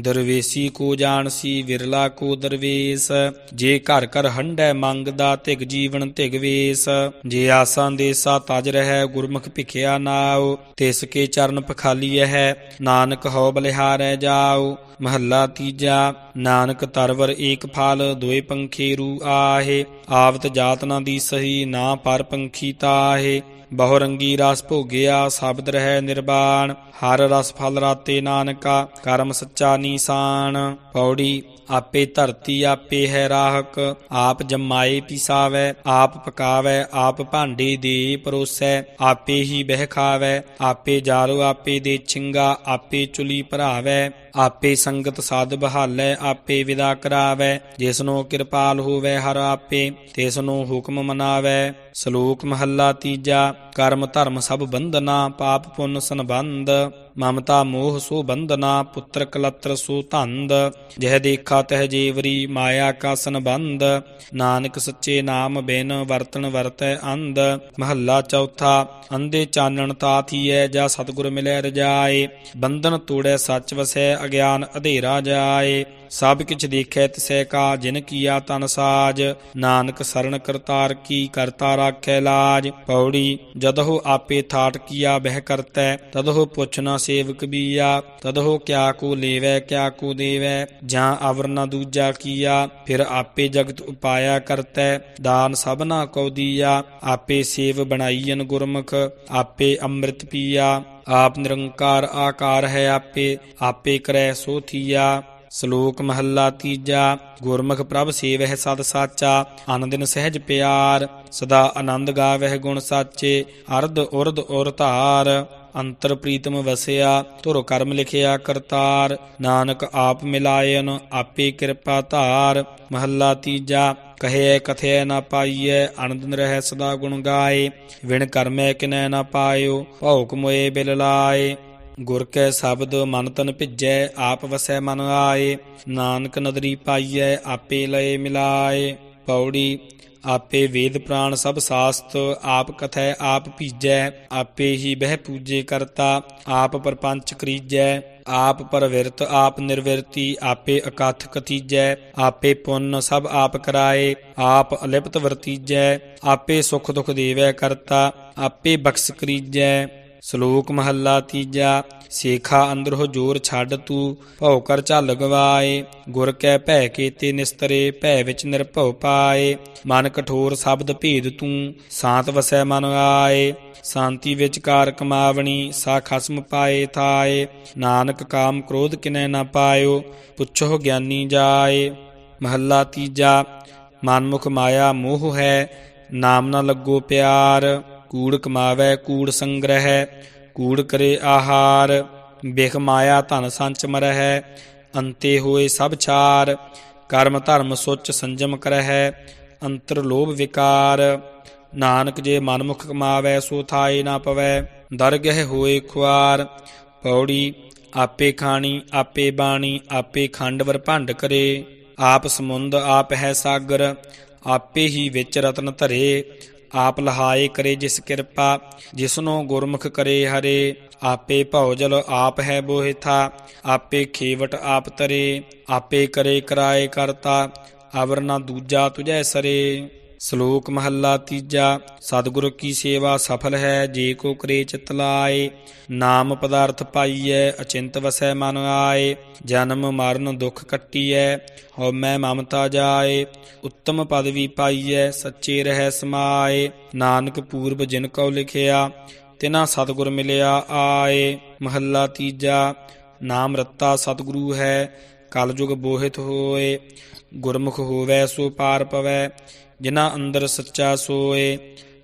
ਦਰਵੇਸੀ ਕੋ ਜਾਣਸੀ, ਵਿਰਲਾ ਕੋ ਦਰਵੇਸ। ਜੇ ਘਰ ਘਰ ਹੰਡੈ ਮੰਗਦਾ, ਧਿਗ ਜੀਵਨ ਧਿਗ ਵੇਸ। ਜੇ ਆਸਾਂ ਦੇਸਾ ਤਜ ਰਹਿ, ਗੁਰਮੁਖ ਭਿਖਿਆ ਨਾਉ। ਤਿਸ ਕੇ ਚਰਨ ਪਖਾਲੀਐ ਹੈ ਨਾਨਕ ਹਉ ਬਲਿਹਾਰੈ ਜਾਉ। ਮਹੱਲਾ ਤੀਜਾ, ਨਾਨਕ ਤਰਵਰ ਏਕ ਫਲ, ਦੋਏ ਪੰਖੇ ਰੂ ਆਹੇ, ਆਵਤ ਜਾਤ ਨਾ ਦੀ ਸਹੀ ਨਾ ਪਰ ਪੰਖੀ ਤਾਹੇ ਬਹੁ ਰੰਗੀ ਰਸ ਭੋਗਿਆ ਸ਼ਬਦ ਰਹਿ ਨਿਰਵਾਣ ਹਰ ਰਸ ਫਲ ਰਾਤੇ ਨਾਨਕਾ, ਕਰਮ ਸੱਚਾ ਨੀਸਾਨ ਪੌੜੀ, ਆਪੇ ਧਰਤੀ ਆਪੇ ਹੈ ਰਾਹਕ, ਆਪ ਜਮਾਏ ਪਿਸਾਵੈ, ਆਪ ਪਕਾਵੈ, ਆਪ ਭਾਂਡੇ ਦੇ ਪਰੋਸੈ, ਆਪੇ ਹੀ ਬਹਿ ਖਾਵੈ, ਆਪੇ ਜਾਰੋ ਆਪੇ ਦੇ ਛਿੰਗਾ, ਆਪੇ ਚੁਲੀ ਭਰਾਵੈ। ਆਪੇ ਸੰਗਤ ਸਾਧ ਬਹਾਲੈ, ਆਪੇ ਵਿਦਾ ਕਰਾਵੈ। ਜਿਸਨੂੰ ਕਿਰਪਾਲ ਹੋਵੇ, ਹਰ ਆਪੇ ਤਿਸਨੂੰ ਹੁਕਮ ਮਨਾਵੈ। ਸ਼ਲੋਕ ਮਹੱਲਾ ਤੀਜਾ, ਕਰਮ ਧਰਮ ਸਭ ਬੰਧਨਾ, ਪਾਪ ਪੁੰਨ ਸੰਬੰਧ। ਮਮਤਾ ਮੋਹ ਸੋ ਬੰਧਨਾ, ਪੁੱਤਰ ਕਲਤਰ ਸੋ ਧੰਦ। ਜਹ ਦੇਖਾ ਤਹ ਜੀਵਰੀ, ਮਾਇਆ ਕਾ ਸੰਬੰਧ। ਨਾਨਕ ਸੱਚੇ ਨਾਮ ਬਿਨ ਵਰਤਨ ਵਰਤੈ ਅੰਧ। ਮਹੱਲਾ ਚੌਥਾ ਅੰਦੇ ਚਾਨਣ ਤਾਥੀਐ ਜਾ ਸਤਿਗੁਰ ਮਿਲੈ ਰਜਾਏ। ਬੰਧਨ ਤੋੜੈ ਸੱਚ ਵਸੈ ਅਗਿਆਨ ਅਧੇਰਾ ਜਾਏ। ਸਭ ਕਿਛ ਦੇਖੈ ਤਿਸੈ ਕਾ, ਜਿਨ ਕੀਆ ਤਨ ਸਾਜ। ਨਾਨਕ ਸਰਣ ਕਰਤਾਰ ਕੀ ਕਰਤਾ ਰਾਖੈ ਲਾਜ। ਪੌੜੀ, ਜਦਹੁ ਆਪੇ ਥਾਟ ਕੀਆ ਬਹਿ ਕਰਤੈ, ਤਦਹੁ ਪੁੱਛ ਨਾ ਸੇਵਕ ਬੀਆ। ਤਦਹੁ ਕਿਆ ਕੋ ਲੇਵੈ, ਕਿਆ ਕੋ ਦੇਵੈ। ਜਾਂ ਅਵਰ ਨ ਦੂਜਾ ਕੀਆ, ਫਿਰ ਆਪੇ ਜਗਤ ਉਪਾਇਆ ਕਰਤੈ। ਦਾਨ ਸਭਨਾ ਕੋ ਦੀਆ, ਆਪੇ ਸੇਵ ਬਣਾਈਨ ਗੁਰਮੁਖ। ਆਪੇ ਅੰਮ੍ਰਿਤ ਪੀਆ, ਆਪ ਨਿਰੰਕਾਰ ਆਕਾਰ ਹੈ ਆਪੇ ਆਪੇ ਕਰੈ ਸੋ ਥੀਆ। ਸ਼ਲੋਕ ਮਹੱਲਾ ਤੀਜਾ, ਗੁਰਮੁਖ ਪ੍ਰਭ ਸੇਵਹਿ ਸਦ ਸਾਚਾ ਅਨੰਦਿਨ ਸਹਿਜ ਪਿਆਰ, ਸਦਾ ਆਨੰਦ ਗਾਵਹਿ ਗੁਣ ਸਾਚੇ, ਅਰਧ ਉਰਧ ਔਰ ਧਾਰ, ਅੰਤਰ ਪ੍ਰੀਤਮ ਵਸਿਆ, ਧੁਰ ਕਰਮ ਲਿਖਿਆ ਕਰਤਾਰ, ਨਾਨਕ ਆਪ ਮਿਲਾਇਨ, ਆਪੇ ਕਿਰਪਾ ਧਾਰ, ਮਹੱਲਾ ਤੀਜਾ, ਕਹੇ ਕਥੈ ਨਾ ਪਾਈਐ ਆਨੰਦ ਰਹਿ ਸਦਾ ਗੁਣ ਗਾਏ, ਵਿਣ ਕਰਮੈ ਕਿਨੈ ਨਾ ਪਾਇਓ, ਭੌਕ ਮੋਏ ਬਿਲ ਲਾਏ। ਗੁਰ ਕੈ ਸ਼ਬਦ ਮਨ ਤਨ ਭਿਜੈ, ਆਪ ਵਸੈ ਮਨ ਆਏ। ਨਾਨਕ ਨਦਰੀ ਪਾਈਐ, ਆਪੇ ਲਏ ਮਿਲਾਏ। ਪੌੜੀ, ਆਪੇ ਵੇਦ ਪ੍ਰਾਣ ਸਭ ਸਾਸਤ, ਆਪ ਕਥੈ ਆਪ ਭੀਜੈ। ਆਪੇ ਹੀ ਬਹਿ ਪੂਜੇ ਕਰਤਾ, ਆਪ ਪਰਪੰਚ ਕਰੀਜੈ। ਆਪ ਪਰਵਿਰਤ, ਆਪ ਨਿਰਵਿਰਤੀ, ਆਪੇ ਅਕਥ ਕਤੀਜੈ। ਆਪੇ ਪੁੰਨ ਸਭ ਆਪ ਕਰਾਏ, ਆਪ ਅਲਿਪਤ ਵਰਤੀਜੈ। ਆਪੇ ਸੁਖ ਦੁਖ ਦੇਵੈ ਕਰਤਾ, ਆਪੇ ਬਖਸ਼ ਕਰੀਜੈ। ਸ਼ਲੋਕ ਮਹੱਲਾ ਤੀਜਾ, ਸੇਖਾ ਅੰਦਰੋ ਜੋਰ ਛੱਡ ਤੂੰ, ਭਉ ਕਰ ਝੱਲ ਗਵਾਏ, ਗੁਰ ਕੈ ਭੈ ਕੀਤੇ ਨਿਸਤਰੇ, ਭੈ ਵਿੱਚ ਨਿਰਭਉ ਪਾਏ, ਮਨ ਕਠੋਰ ਸ਼ਬਦ ਭੇਦ ਤੂੰ, ਸਾਤ ਵਸੈ ਮਨ ਆਏ, ਸ਼ਾਂਤੀ ਵਿੱਚ ਕਾਰ ਕਮਾਵਣੀ, ਸਾ ਖਸਮ ਪਾਏ ਥਾਏ, ਨਾਨਕ ਕਾਮ ਕ੍ਰੋਧ ਕਿਨੈ ਨਾ ਪਾਇਓ, ਪੁੱਛੋ ਗਿਆਨੀ ਜਾਏ। ਮਹੱਲਾ ਤੀਜਾ, ਮਨਮੁਖ ਮਾਇਆ ਮੋਹ ਹੈ, ਨਾਮ ਨਾ ਲੱਗੋ ਪਿਆਰ। ਕੂੜ ਕਮਾਵੈ, ਕੂੜ ਸੰਗ੍ਰਹਿ, ਕੂੜ ਕਰੇ ਆਹਾਰ, ਬਿਖ ਮਾਇਆ ਧਨ ਸੰਚ ਮਰਹਿ, ਅੰਤੇ ਹੋਏ ਸਭ ਛਾਰ, ਕਰਮ ਧਰਮ ਸੁਚ ਸੰਜਮ ਕਰਹਿ, ਅੰਤਰ ਲੋਭ ਵਿਕਾਰ, ਨਾਨਕ ਜੇ ਮਨਮੁਖ ਕਮਾਵੈ, ਸੋ ਥਾਏ ਨਾ ਪਵੈ, ਦਰਗਹਿ ਹੋਏ ਖੁਆਰ, ਪੌੜੀ ਆਪੇ ਖਾਣੀ, ਆਪੇ ਬਾਣੀ, ਆਪੇ ਖੰਡ ਵਰ ਭੰਡ ਕਰੇ, ਆਪ ਸਮੁੰਦ, ਆਪ ਹੈ ਸਾਗਰ, ਆਪੇ ਹੀ ਵਿੱਚ ਰਤਨ ਧਰੇ ਆਪ ਲਹਾਏ ਕਰੇ ਜਿਸ ਕਿਰਪਾ, ਜਿਸਨੂੰ ਗੁਰਮੁਖ ਕਰੇ ਹਰੇ। ਆਪੇ ਭਉਜਲ ਆਪ ਹੈ ਬੋਹਿਥਾ, ਆਪੇ ਖੇਵਟ ਆਪ ਤਰੇ। ਆਪੇ ਕਰੇ ਕਰਾਏ ਕਰਤਾ, ਅਵਰ ਨਾ ਦੂਜਾ ਤੁਝੈ ਸਰੇ। ਸ਼ਲੋਕ ਮਹੱਲਾ ਤੀਜਾ, ਸਤਿਗੁਰ ਕੀ ਸੇਵਾ ਸਫਲ ਹੈ, ਜੇ ਕੋ ਕਰੇ ਚਿਤ ਲਾਏ, ਨਾਮ ਪਦਾਰਥ ਪਾਈਐ, ਅਚਿੰਤ ਵਸੈ ਮਨ ਆਏ, ਜਨਮ ਮਰਨ ਦੁਖ ਕੱਟੀਐ ਹਉ ਮੈਂ ਮਮਤਾ ਜਾਏ, ਉੱਤਮ ਪਦਵੀ ਪਾਈਐ, ਸੱਚੇ ਰਹਿ ਸਮਾਏ, ਨਾਨਕ ਪੂਰਬ ਜਿਨ ਕਉ ਲਿਖਿਆ, ਤਿਨਾ ਸਤਿਗੁਰ ਮਿਲਿਆ ਆਏ। ਮਹੱਲਾ ਤੀਜਾ, ਨਾਮ ਰਤਾ ਸਤਿਗੁਰੂ ਹੈ, ਕਲਯੁਗ ਬੋਹਿਤ ਹੋਏ, ਗੁਰਮੁਖ ਹੋਵੈ ਸੋ ਪਾਰ ਪਵੈ ਜਿਨ੍ਹਾਂ ਅੰਦਰ ਸੱਚਾ ਸੋਏ,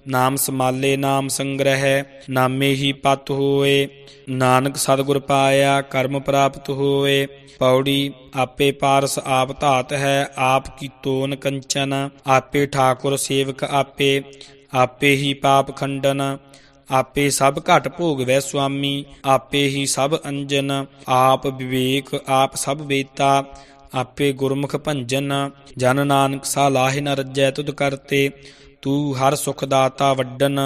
ਨਾਮ ਸਮਾਲੇ ਨਾਮ ਸੰਗ੍ਰਹਿ, ਨਾਮੇ ਹੀ ਪਤ ਹੋਏ, ਨਾਨਕ ਸਤਿਗੁਰ ਪਾਇਆ ਕਰਮ ਪ੍ਰਾਪਤ ਹੋਏ, ਪੌੜੀ ਆਪੇ ਪਾਰਸ ਆਪ ਧਾਤ ਹੈ, ਆਪ ਕੀ ਤੋਨ ਕੰਚਨ, ਆਪੇ ਠਾਕੁਰ ਸੇਵਕ ਆਪੇ ਆਪੇ ਹੀ ਪਾਪ ਖੰਡਨ, ਆਪੇ ਸਭ ਘਟ ਭੋਗਵੈ ਸੁਆਮੀ, ਆਪੇ ਹੀ ਸਭ ਅੰਜਨ, ਆਪ ਵਿਵੇਕ, ਆਪ ਸਭ ਵੇਤਾ ਆਪੇ ਗੁਰਮੁਖ ਭੰਜਨ, ਜਨ ਨਾਨਕ ਸਾ ਲਾਹੇ ਨ ਰੱਜੈ ਤੁਧ ਕਰਤੇ, ਤੂੰ ਹਰ ਸੁਖ ਦਾਤਾ ਵੱਡਨ।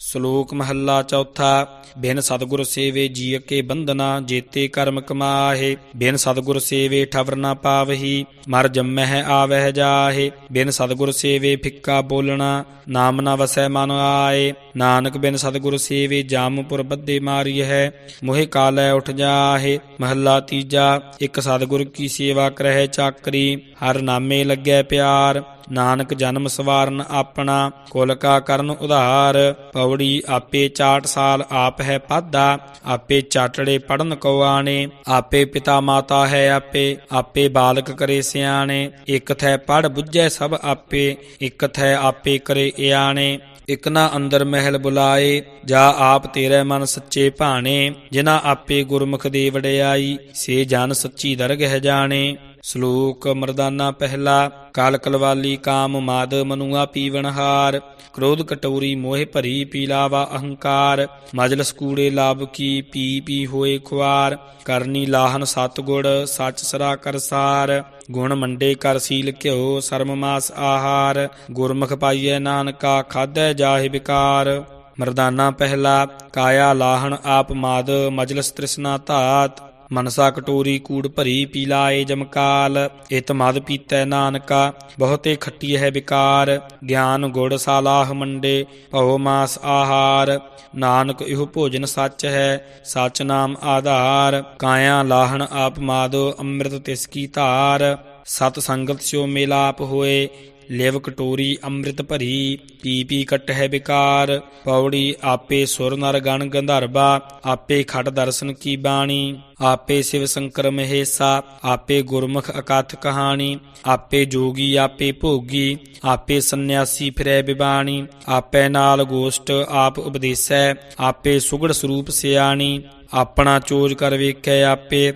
ਸ਼ਲੋਕ ਮਹੱਲਾ ਚੌਥਾ, ਬਿਨ ਸਤਿਗੁਰ ਸੇਵੇ ਜੀਅ ਕੇ ਬੰਧਨਾ, ਜੇਤੇ ਕਰਮ ਕਮਾਹੇ, ਬਿਨ ਸਤਿਗੁਰ ਸੇਵੇ ਠਵਰ ਨਾ ਪਾਵਹੀ, ਮਰ ਜੰਮਹਿ ਆਵਹਿ ਜਾਹੇ, ਬਿਨ ਸਤਿਗੁਰ ਸੇਵੇ ਫਿੱਕਾ ਬੋਲਣਾ, ਨਾਮ ਨਾ ਵਸੈ ਮਨ ਆਏ, ਨਾਨਕ ਬਿਨ ਸਤਿਗੁਰ ਸੇਵੇ ਜਾਮਪੁਰ ਬੱਦੇ ਮਾਰੀ ਹੈ ਮੋਹਿ ਕਾਲੈ ਉਠ ਜਾਹੇ, ਮਹੱਲਾ ਤੀਜਾ, ਇੱਕ ਸਤਿਗੁਰ ਕੀ ਸੇਵਾ ਕਰਹਿ ਚਾਕਰੀ, ਹਰ ਨਾਮੇ ਲੱਗੈ ਪਿਆਰ ਨਾਨਕ ਜਨਮ ਸਵਾਰਨ ਆਪਣਾ, ਕੁਲ ਕਾ ਕਰਨ ਉਧਾਰ। ਪੌੜੀ ਆਪੇ ਚਾਟ ਸਾਲ ਆਪ ਹੈ ਪਾਦਾ ਆਪੇ ਚਾਟੜੇ ਪੜਨ ਕੋ ਆਣੇ। ਆਪੇ ਪਿਤਾ ਮਾਤਾ ਹੈ ਆਪੇ ਆਪੇ ਬਾਲਕ ਕਰੇ ਸਿਆਣੇ। ਇਕ ਥੈ ਪੜ ਬੁੱਝੈ ਸਭ ਆਪੇ, ਇਕ ਥੈ ਆਪੇ ਕਰੇ ਇਆਣੇ। ਇਕ ਨਾ ਅੰਦਰ ਮਹਿਲ ਬੁਲਾਏ, ਜਾ ਆਪ ਤੇਰੇ ਮਨ ਸੱਚੇ ਭਾਣੇ। ਜਿਨਾ ਆਪੇ ਗੁਰਮੁਖ ਦੇ ਵਡਿਆਈ, ਸੇ ਜਨ ਸੱਚੀ ਦਰਗਹਿ ਜਾਣੇ। ਸ਼ਲੋਕ ਮਰਦਾਨਾ ਪਹਿਲਾ, ਕਾਲ ਕਲਵਾਲੀ ਕਾਮ ਮਾਦ ਮਨੁਆ ਪੀਵਣਹਾਰ, ਕ੍ਰੋਧ ਕਟੋਰੀ ਮੋਹਿ ਭਰੀ ਪੀਲਾਵਾ ਅਹੰਕਾਰ, ਮਜਲਸ ਕੂੜੇ ਲਾਭ ਕੀ ਪੀ ਪੀ ਹੋਏ ਖੁਆਰ, ਕਰਨੀ ਲਾਹਨ ਸਤਗੁੜ, ਸੱਚ ਸਰਾ ਕਰਸਾਰ ਗੁਣ ਮੰਡੇ ਕਰ ਸੀਲ ਘਿਓ, ਸਰਮ ਮਾਸ ਆਹਾਰ, ਗੁਰਮੁਖ ਪਾਈਐ ਨਾਨਕਾ, ਖਾਧੈ ਜਾਹਿ ਵਿਕਾਰ। ਮਰਦਾਨਾ ਪਹਿਲਾ, ਕਾਇਆ ਲਾਹਣ ਆਪ ਮਾਦ, ਮਜਲਸ ਤ੍ਰਿਸ਼ਨਾ ਧਾਤ ਮਨਸਾ ਕਟੋਰੀ ਕੂੜ ਭਰੀ ਪੀ ਜਮਕਾਲ ਇਤ ਮਦ ਪੀਤੈ ਨਾਨਕਾ, ਬਹੁਤੇ ਖੱਟੀ ਹੈ ਵਿਕਾਰ, ਗਿਆਨ ਗੁੜ ਸਾਲਾਹ ਮੰਡੇ, ਭਉ ਮਾਸ ਆਹਾਰ, ਨਾਨਕ ਇਹੋ ਭੋਜਨ ਸੱਚ ਹੈ, ਸੱਚ ਨਾਮ ਆਧਾਰ, ਕਾਇਆ ਲਾਹਣ ਆਪ ਮਾਦੋ ਅੰਮ੍ਰਿਤ ਤਿਸ ਕੀ ਧਾਰ, ਸਤ ਸੰਗਤ ਸਿਓ ਮੇਲਾਪ ਹੋਏ ਲਿਵ ਕਟੋਰੀ ਅੰਮ੍ਰਿਤ ਭਰੀ, ਪੀ ਪੀ ਕਟ ਹੈ ਵਿਕਾਰ ਪੌੜੀ ਆਪੇ ਸੁਰ ਨਰ ਗਣ ਗੰਧਰਵਾ ਆਪੇ ਖੜ ਦਰਸ਼ਨ ਕੀ ਬਾਣੀ। ਆਪੇ ਸਿਵ ਸ਼ੰਕਰ ਮਹੇਸਾ, ਆਪੇ ਗੁਰਮੁਖ ਅਕਥ ਕਹਾਣੀ। ਆਪੇ ਜੋਗੀ, ਆਪੇ ਭੋਗੀ, ਆਪੇ ਸੰਨਿਆਸੀ ਫਿਰੈ ਬਿਬਾਣੀ। ਆਪੇ ਨਾਲ ਗੋਸ਼ਟ ਆਪ ਉਪਦੇਸੈ, ਆਪੇ ਸੁਗੜ ਸਰੂਪ ਸਿਆਣੀ। ਆਪਣਾ ਚੋਜ ਕਰ ਵੇਖੈ ਆਪੇ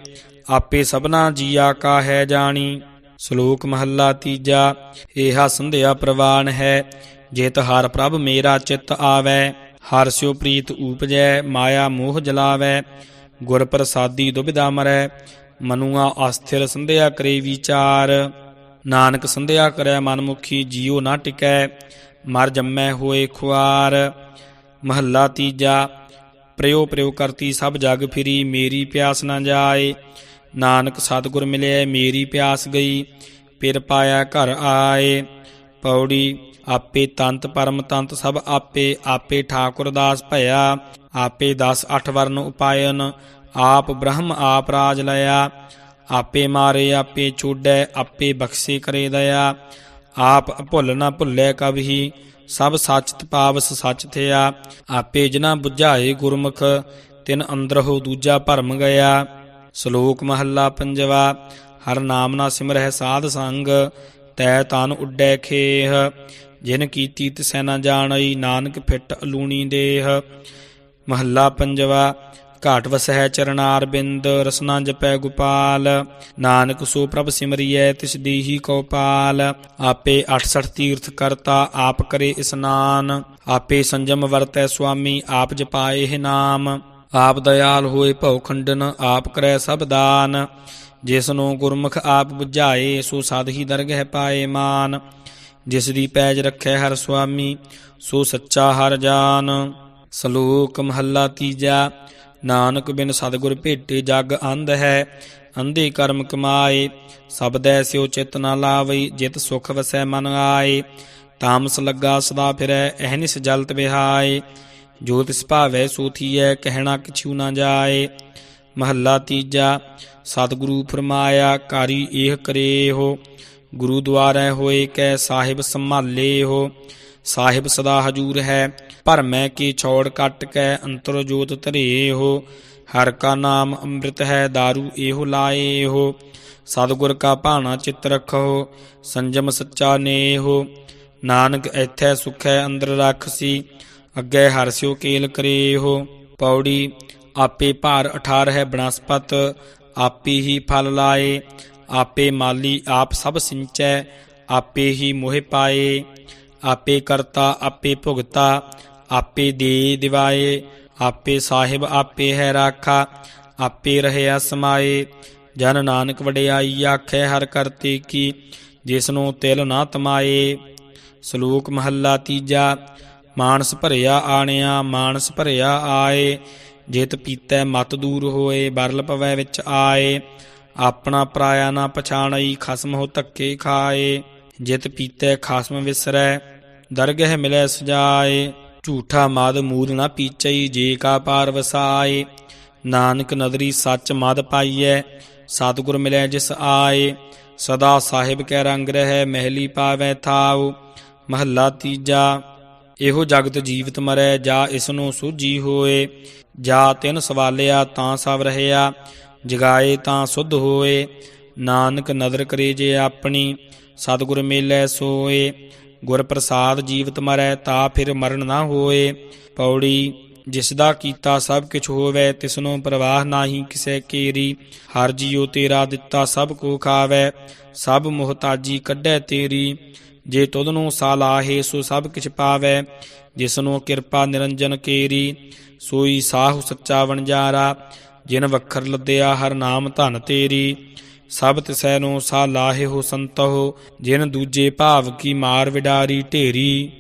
ਆਪੇ ਸਭਨਾ ਜੀਆ ਕਾ ਹੈ ਜਾਣੀ। ਸ਼ਲੋਕ ਮਹੱਲਾ ਤੀਜਾ, ਏਹਾ ਸੰਧਿਆ ਪ੍ਰਵਾਨ ਹੈ, ਜੇਤ ਹਰ ਪ੍ਰਭ ਮੇਰਾ ਚਿੱਤ ਆਵੈ, ਹਰ ਸਿਉ ਪ੍ਰੀਤ ਊਪਜੈ, ਮਾਇਆ ਮੋਹ ਜਲਾਵੈ, ਗੁਰ ਪ੍ਰਸਾਦੀ ਦੁਬਿਧਾ ਮਰੈ, ਮਨੁਆ ਅਸਥਿਰ ਸੰਧਿਆ ਕਰੇ ਵਿਚਾਰ, ਨਾਨਕ ਸੰਧਿਆ ਕਰੈ ਮਨਮੁਖੀ ਜੀਉ ਨਾ ਟਿਕੈ, ਮਰ ਜੰਮੈ ਹੋਏ ਖੁਆਰ। ਮਹੱਲਾ ਤੀਜਾ, ਪ੍ਰਯੋ ਪ੍ਰਯੋ ਕਰਤੀ ਸਭ ਜਗ ਫਿਰੀ, ਮੇਰੀ ਪਿਆਸ ਨਾ ਜਾਏ ਨਾਨਕ ਸਤਿਗੁਰ ਮਿਲਿਆ ਮੇਰੀ ਪਿਆਸ ਗਈ, ਫਿਰ ਪਾਇਆ ਘਰ ਆਏ। ਪੌੜੀ, ਆਪੇ ਤੰਤ ਪਰਮ ਤੰਤ ਸਭ ਆਪੇ ਆਪੇ ਠਾਕੁਰ ਦਾਸ ਭਇਆ, ਆਪੇ 10 8 ਵਰਨ ਉਪਾਇਨ, ਆਪ ਬ੍ਰਹਮ ਆਪ ਰਾਜ ਲਿਆ। ਆਪੇ ਮਾਰੇ, ਆਪੇ ਛੋੜੈ ਆਪੇ ਬਖਸ਼ੇ ਕਰੇ ਦਇਆ। ਆਪ ਭੁੱਲ ਨਾ ਭੁੱਲੇ ਕਬਹੀ ਸਭ ਸੱਚ ਪਾਵਸ ਸੱਚ ਥਿਆ। ਆਪੇ ਜਿਨਾ 부ਝਾਏ ਗੁਰਮੁਖ, ਤਿਨ ਅੰਦਰਹੁ ਦੂਜਾ ਭਰਮ ਗਿਆ। ਸ਼ਲੋਕ ਮਹੱਲਾ ਪੰਜਵਾ, ਹਰ ਨਾਮ ਨਾ ਸਿਮਰਹਿ ਸਾਧ ਸੰਗ, ਤੈ ਤਨ ਉੱਡੈ ਖੇਹ। ਜਿਨ ਕੀਤੀ ਤਿਸੈ ਨਾ ਜਾਣਈ, ਨਾਨਕ ਫਿੱਟ ਅਲੂਣੀ ਦੇਹ। ਮਹੱਲਾ ਪੰਜਵਾ, ਘਾਟ ਵਸਹਿ ਚਰਨਾਰ ਬਿੰਦ, ਰਸਨਾ ਜਪੈ ਗੋਪਾਲ। ਨਾਨਕ ਸੋ ਪ੍ਰਭ ਸਿਮਰਿਐ, ਤਿਸ ਦੀਹੀ ਕੋ ਪਾਲ। ਆਪੇ 68 ਤੀਰਥ ਕਰਤਾ, ਆਪ ਕਰੇ ਇਸਨਾਨ। ਆਪੇ ਸੰਜਮ ਵਰਤੈ ਸੁਆਮੀ, ਆਪ ਜਪਾਏ ਹੈ ਨਾਮ। ਆਪ ਦਇਆਲ ਹੋਏ ਭਉ ਖੰਡਨ, ਆਪ ਕਰੈ ਸਭ ਦਾਨ। ਜਿਸ ਨੂੰ ਗੁਰਮੁਖ ਆਪ 부ਝਾਏ ਸੋ ਸਦ ਹੀ ਦਰਗਹਿ ਪਾਏ ਮਾਨ। ਜਿਸ ਦੀ ਪੈਜ ਰੱਖੈ ਹਰ ਸੁਆਮੀ, ਸੋ ਸੱਚਾ ਹਰ ਜਾਨ। ਸ਼ਲੋਕ ਮਹੱਲਾ ਤੀਜਾ, ਨਾਨਕ ਬਿਨ ਸਤਿਗੁਰ ਭੇਟੇ ਜਗ ਅੰਧ ਹੈ, ਅੰਧੇ ਕਰਮ ਕਮਾਏ। ਸਬਦੈ ਸਿਉ ਚਿਤ ਨਾ ਲਾਵਈ, ਜਿਤ ਸੁਖ ਵਸੈ ਮਨ ਆਏ। ਤਾਮਸ ਲੱਗਾ ਸਦਾ ਫਿਰੈ ਅਹਨਿਸ ਜਲਤ ਵਿਹਾਏ। ਜੋ ਤਿਸ ਭਾਵੈ ਸੋ ਥੀਐ, ਕਹਿਣਾ ਕਿਛੂ ਨਾ ਜਾਏ। ਮਹੱਲਾ ਤੀਜਾ, ਸਤਿਗੁਰੂ ਫਰਮਾਇਆ, ਕਾਰੀ ਇਹ ਕਰੇ ਹੋ ਗੁਰੂ ਦੁਆਰੈ ਹੋਏ ਕੈ ਸਾਹਿਬ ਸੰਭਾਲੇ ਹੋ। ਸਾਹਿਬ ਸਦਾ ਹਜੂਰ ਹੈ ਭਰਮੈ ਕੀ ਛੋੜ ਕੱਟ ਕੈ ਅੰਤਰ ਜੋਤ ਧਰੇ ਹੋ। ਹਰ ਕਾ ਨਾਮ ਅੰਮ੍ਰਿਤ ਹੈ दारू ਇਹੋ ਲਾਏ ਹੋ। ਸਤਿਗੁਰ ਕਾ ਭਾਣਾ ਚਿਤ ਰਖੋ, ਸੰਜਮ ਸੱਚਾ ਨੇਹੋ। ਨਾਨਕ ਐਥੈ ਸੁਖੈ ਅੰਦਰ ਰਖਸੀ ਅੱਗੇ ਹਰਸਿਓ ਕੇਲ ਕਰੇ ਹੋ ਪੌੜੀ ਆਪੇ ਭਾਰ 18 ਹੈ ਬਨਸਪਤ, ਆਪੇ ਹੀ ਫਲ ਲਾਏ, ਆਪੇ ਮਾਲੀ ਆਪ ਸਭ ਸਿੰਚੈ, ਆਪੇ ਹੀ ਮੋਹਿ ਪਾਏ, ਆਪੇ ਕਰਤਾ, ਆਪੇ ਭੁਗਤਾ, ਆਪੇ ਦੇ ਦਿਵਾਏ, ਆਪੇ ਸਾਹਿਬ ਆਪੇ ਹੈ ਰਾਖਾ, ਆਪੇ ਰਹਿਆ ਸਮਾਏ, ਜਨ ਨਾਨਕ ਵਡਿਆਈ ਆਖੇ ਹਰ ਕਰਤੇ ਕੀ ਜਿਸ ਨੂੰ ਤਿਲ ਨਾ ਤਮਾਏ, ਸ਼ਲੋਕ ਮਹੱਲਾ ਤੀਜਾ ਮਾਨਸ ਭਰਿਆ ਆਣਿਆ, ਮਾਨਸ ਭਰਿਆ ਆਏ, ਜਿਤ ਪੀਤੈ ਮਤ ਦੂਰ ਹੋਏ, ਬਰਲ ਪਵੈ ਵਿੱਚ ਆਏ, ਆਪਣਾ ਪਰਾਇਆ ਨਾ ਪਛਾਣਈ, ਖਸਮ ਹੋ ਧੱਕੇ ਖਾਏ, ਜਿਤ ਪੀਤੈ ਖਸਮ ਵਿਸਰੈ, ਦਰਗਹਿ ਮਿਲੈ ਸਜਾਏ, ਝੂਠਾ ਮਦ ਮੂਦ ਨਾ ਪੀਚਈ, ਜੇ ਕਾ ਪਾਰ ਵਸਾਏ, ਨਾਨਕ ਨਦਰੀ ਸੱਚ ਮਦ ਪਾਈਐ, ਸਤਿਗੁਰ ਮਿਲੈ ਜਿਸ ਆਏ, ਸਦਾ ਸਾਹਿਬ ਕੈ ਰੰਗ ਰਹਿ, ਮਹਿਲੀ ਪਾਵੈ ਥਾਉ, ਮਹੱਲਾ ਤੀਜਾ ਇਹੋ ਜਗਤ ਜੀਵਤ ਮਰੈ, ਜਾ ਇਸ ਨੂੰ ਸੂਝੀ ਹੋਏ। ਜਾ ਤਿਨ ਸਵਾਲਿਆ ਤਾਂ ਸਭ ਰਹਿਆ, ਜਗਾਏ ਤਾਂ ਸੁਧ ਹੋਏ। ਨਾਨਕ ਨਦਰ ਕਰੇ ਜੇ ਆਪਣੀ, ਸਤਿਗੁਰ ਮੇਲੇ ਸੋਏ। ਗੁਰ ਪ੍ਰਸਾਦ ਜੀਵਤ ਮਰੈ, ਤਾ ਫਿਰ ਮਰਨ ਨਾ ਹੋਏ। ਪੌੜੀ, ਜਿਸ ਦਾ ਕੀਤਾ ਸਭ ਕਿਛ ਹੋਵੇ, ਤਿਸਨੂੰ ਪ੍ਰਵਾਹ ਨਾਹੀ ਕਿਸੇ ਕੇਰੀ। ਹਰ ਜੀਉ ਤੇਰਾ ਦਿੱਤਾ ਸਭ ਕੋ ਖਾਵੇ, ਸਭ ਮੁਹਤਾਜੀ ਕੱਢੈ ਤੇਰੀ। ਜੇ ਤੁਧ ਨੂੰ ਸਾਲਾਹੇ ਸੋ ਸਭ ਕਿਛ ਪਾਵੇ ਜਿਸਨੂੰ ਕਿਰਪਾ ਨਿਰੰਜਨ ਕੇਰੀ, ਸੋਈ ਸਾਹੁ ਸੱਚਾ ਵਣਜਾਰਾ, ਜਿਨ ਵਖਰ ਲੱਦਿਆ ਹਰ ਨਾਮ ਧਨ ਤੇਰੀ। ਸਭ ਤਿਸੈ ਨੂੰ ਸਾ ਲਾਹੇ ਹੋ ਸੰਤਹੁ, ਜਿਨ ਦੂਜੇ ਭਾਵ ਕੀ ਮਾਰ ਵਿਡਾਰੀ ਢੇਰੀ।